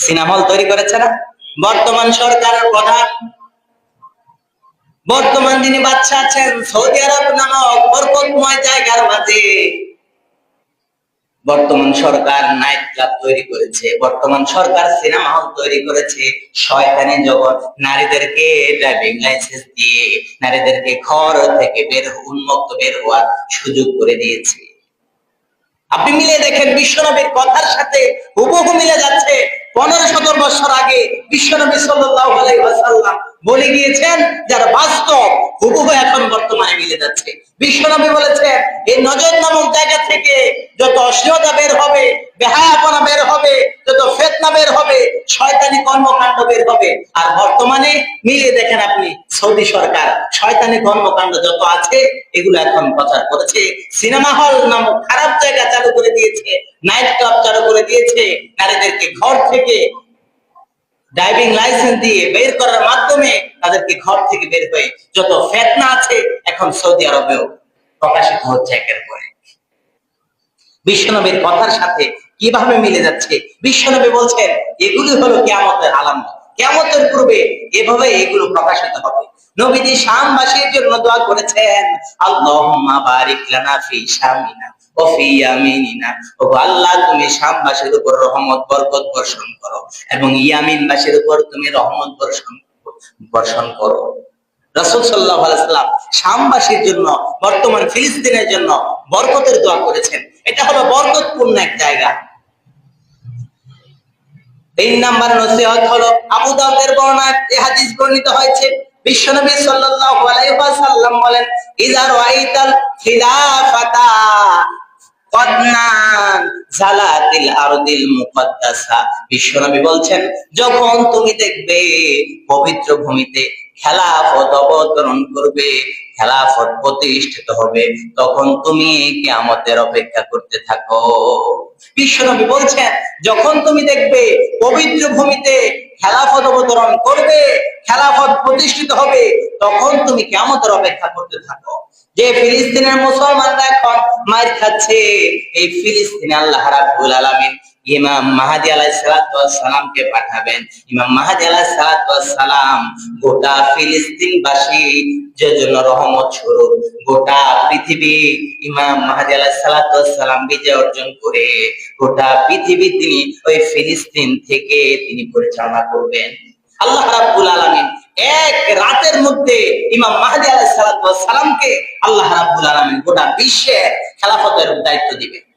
Cinema তৈরি করেছে না? বর্তমান সরকারের প্রধান। বর্তমান যিনি বাচ্চা আছেন, সৌদি আরব নামক জায়গার মাঝে বর্তমান সরকার নাইট ক্লাব তৈরি করেছে। বর্তমান সরকার সিনেমা হল তৈরি করেছে। শয়তানি জগৎ, নারীদেরকে ড্রাইভিং লাইসেন্স দিয়ে, নারীদেরকে ঘর থেকে বের, উন্মুক্ত বের হওয়ার সুযোগ করে দিয়েছে। আপনি মিলে দেখেন বিশ্বনবীর কথার সাথে হুবহু মিলে যাচ্ছে। পনেরো সতেরো বছর আগে বিশ্বনবী ওয়াসাল্লাম বলে গিয়েছেন, যার বাস্তব হুবহু এখন বর্তমানে মিলে যাচ্ছে। বিশ্বনবী বলেছেন এই নজর নামক জায়গা থেকে যত অশ্লীলতা বের হবে, বেহায়াপনা বের হবে, যত ফেতনা বের হবে, শয়তানি কর্মকাণ্ড বের হবে। আর বর্তমানে মিলিয়ে দেখেন আপনি, সৌদি সরকার শয়তানি কর্মকাণ্ড যত আছে, এগুলো এখন প্রচার করেছে। সিনেমা হল নামক খারাপ জায়গা চালু করে দিয়েছে, নাইট ক্লাব করে দিয়েছে নারীদেরকে ঘর থেকে ড্রাইভিং লাইসেন্স দিয়ে বের করার মাধ্যমে তাদেরকে ঘর থেকে বের হয়ে যত ফেতনা আছে এখন সৌদি আরবেও প্রকাশিত হচ্ছে একের পরে বিশ্বনবীর কথার সাথে কীভাবে মিলে যাচ্ছে? বিশ্বনবী বলছেন, এগুলি হলো কেয়ামতের আলামত। কেয়ামতের পূর্বে এভাবে এগুলো প্রকাশিত হবে। নবীজি শামবাসীর জন্য দোয়া করেছেন, আল্লাহুম্মা বারিক লানা ফি শামিনা আল্লাহ শামবাসীর জন্য, বর্তমান ফিলিস্তিনের জন্য বরকতের দোয়া করেছেন। এটা হলো বরকতপূর্ণ এক জায়গা। তিন নাম্বার নসিহত হলো আবু বর্ণনায় এই হাদিস বর্ণিত হয়েছে। বিশ্বনবী ওয়াসাল্লাম বলেন বিশ্বনবী বলছেন, যখন তুমি দেখবে পবিত্র ভূমিতে খেলাফত অবতরণ করবে, খেলাফত প্রতিষ্ঠিত হবে, তখন তুমি কিয়ামতের অপেক্ষা করতে থাকো। বিশ্বনবী বলছেন, যখন তুমি দেখবে পবিত্র ভূমিতে খেলাফত অবতরণ করবে, খেলাফত প্রতিষ্ঠিত হবে, তখন তুমি কেমতের অপেক্ষা করতে থাকো। যে ফিলিস্তিনের মুসলমানরা এখন মার খাচ্ছে, এই ফিলিস্তিনে আল্লাহ রাব্বুল আলামিন ইমাম মাহাদি ওয়াস সালামকে পাঠাবেন। ইমাম মাহাদি ওয়াস সালাম গোটা ফিলিস্তিনবাসী যে জন্য রহমত স্বরূপ। গোটা পৃথিবী ইমাম মাহাদি ওয়াস সালাম বিজয় অর্জন করে, গোটা পৃথিবী তিনি ওই ফিলিস্তিন থেকে তিনি পরিচালনা করবেন। আল্লাহ রাব্বুল আলামিন এক রাতের মধ্যে ইমাম মাহাদি আলাহ সালামকে আল্লাহ রাবুল আলমিন গোটা বিশ্বে খেলাফতের দায়িত্ব দিবেন।